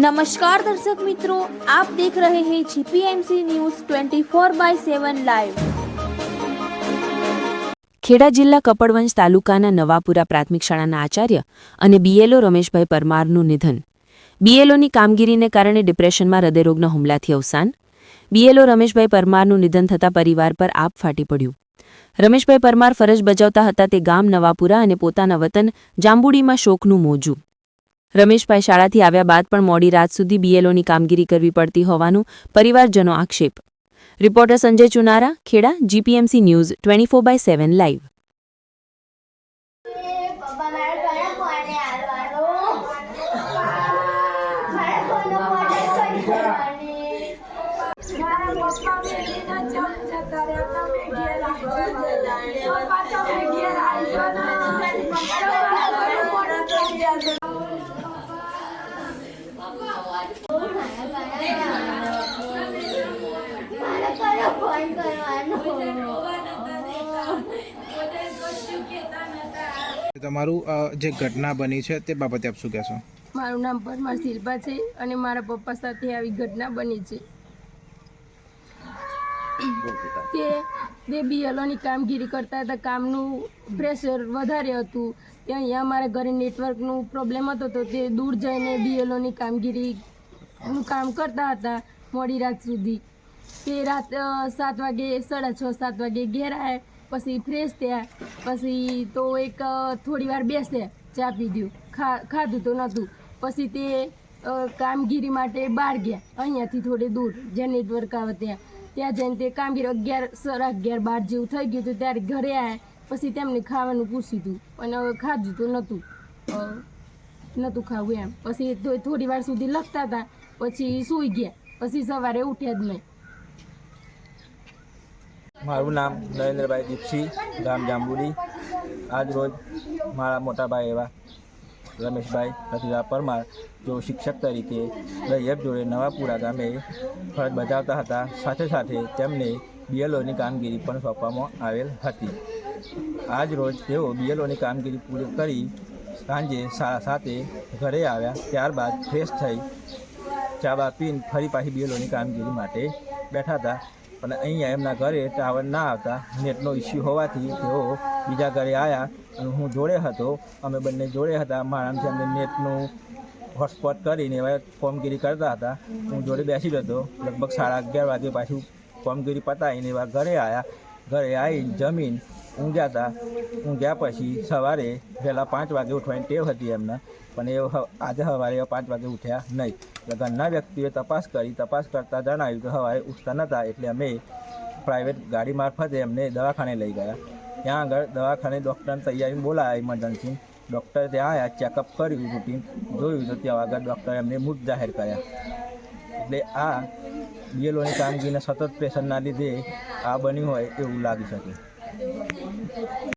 નમસ્કાર દર્શક મિત્રો આપ દેખ રહે હૈ GPMC news 24 by 7 live Kheda જિલ્લા કપડવંજ તાલુકાના નવાપુરા પ્રાથમિક શાળાના આચાર્ય અને બીએલઓ રમેશભાઈ પરમારનું નિધન. બીએલઓની કામગીરીને કારણે ડિપ્રેશનમાં હૃદયરોગના હુમલાથી અવસાન. બીએલઓ રમેશભાઈ પરમારનું નિધન થતા પરિવાર પર આપ ફાટી પડ્યું. રમેશભાઈ પરમાર ફરજ બજાવતા હતા તે ગામ નવાપુરા અને પોતાના વતન જાંબુડીમાં શોકનું મોજું. રમેશભાઈ શાળાથી આવ્યા બાદ પણ મોડી રાત સુધી બીએલઓની કામગીરી કરવી પડતી હોવાનું પરિવારજનો આક્ષેપ. Reporter Sanjay Chunara, Kheda, GPMC news, twenty four by seven live. પપ્પા મારે તમારું જે ઘટના બની છે તે બાબતે આપ શું કહેશો? મારું નામ પરમાર શિલ્પા છે અને મારા પપ્પા સાથે આવી ઘટના બની છે. તે બે બીએલઓની કામગીરી કરતા હતા. કામનું પ્રેશર વધારે હતું. તે અહીંયા અમારા ઘરે નેટવર્કનું પ્રોબ્લેમ હતો તો તે દૂર જઈને બીએલઓની કામગીરીનું કામ કરતા હતા મોડી રાત સુધી. તે રાત સાત વાગે, સાડા છ, સાત વાગે ઘેર આવ્યા પછી ફ્રેશ થયા પછી તો એક થોડી વાર બેસે, ચા પીધું. ખા, ખાધું તો નહોતું પછી તે કામગીરી માટે બહાર ગયા. અહીંયાથી થોડે દૂર, જ્યાં નેટવર્ક આવે ત્યાં. ત્યાં જઈને તે કામગીરી અગિયાર, સાડા અગિયાર, બાર જેવું થઈ ગયું હતું. ત્યારે ઘરે આવ્યા પછી તેમને ખાવાનું પૂછ્યું હતું અને હવે ખાધું તો નહોતું નહોતું ખાવું એમ. પછી થોડી વાર સુધી લખતા હતા. પછી સૂઈ ગયા. પછી સવારે ઉઠ્યા જ નહીં. મારું નામ નરેન્દ્રભાઈ દીપસિંહ, ગામ જાંબુડી. આજ રોજ મારા મોટાભાઈ એવા રમેશભાઈ રતિભા પરમાર જો શિક્ષક તરીકે દૈયબ જોડે નવાપુરા ગામે ફરજ બજાવતા હતા, સાથે સાથે તેમને બીએલઓની કામગીરી પણ સોંપવામાં આવેલ હતી. આજ રોજ તેઓ બીએલઓની કામગીરી પૂરી કરી સાંજે સાડા સાતે ઘરે આવ્યા, ત્યારબાદ ફ્રેશ થઈ ચા બા પીને ફરી પાછી બીએલઓની કામગીરી માટે બેઠા હતા. પણ અહીંયા એમના ઘરે ટાવર ના આવતા. નેટનો ઇસ્યુ હોવાથી તેઓ બીજા ઘરે આવ્યા અને હું જોડે હતો. અમે બંને જોડે હતા. મારાથી અમને નેટનું હોટસ્પોટ કરીને એવા ફોર્મગીરી કરતા હતા. હું જોડે બેસી હતો લગભગ સાડા અગિયાર વાગે પાછું ફોર્મગીરી પતાવીને એવા ઘરે આવ્યા ઘરે આવીને જમીન ઊંઘ્યા હતા ઊંઘ્યા પછી સવારે પહેલાં પાંચ વાગે ઉઠવાની ટેવ હતી એમને, પણ એ આજે સવારે પાંચ વાગે ઉઠ્યા નહીં. એટલે ઘરના વ્યક્તિએ તપાસ કરી, તપાસ કરતાં જણાવ્યું કે સવારે ઉઠતા નહોતા એટલે અમે પ્રાઇવેટ ગાડી મારફતે એમને દવાખાને લઈ ગયા. ત્યાં આગળ દવાખાને ડૉક્ટરને તૈયારી બોલાયા ઇમરજન્સી ડૉક્ટર ત્યાં આવ્યા ચેકઅપ કર્યું રૂટીન જોયું, તો ત્યાં આગળ ડૉક્ટરે એમને મૃત જાહેર કર્યા. એટલે આ બીએલઓની કામગીરીના સતત પ્રેશરના લીધે આ બન્યું હોય એવું લાગી શકે. 就是那 cái.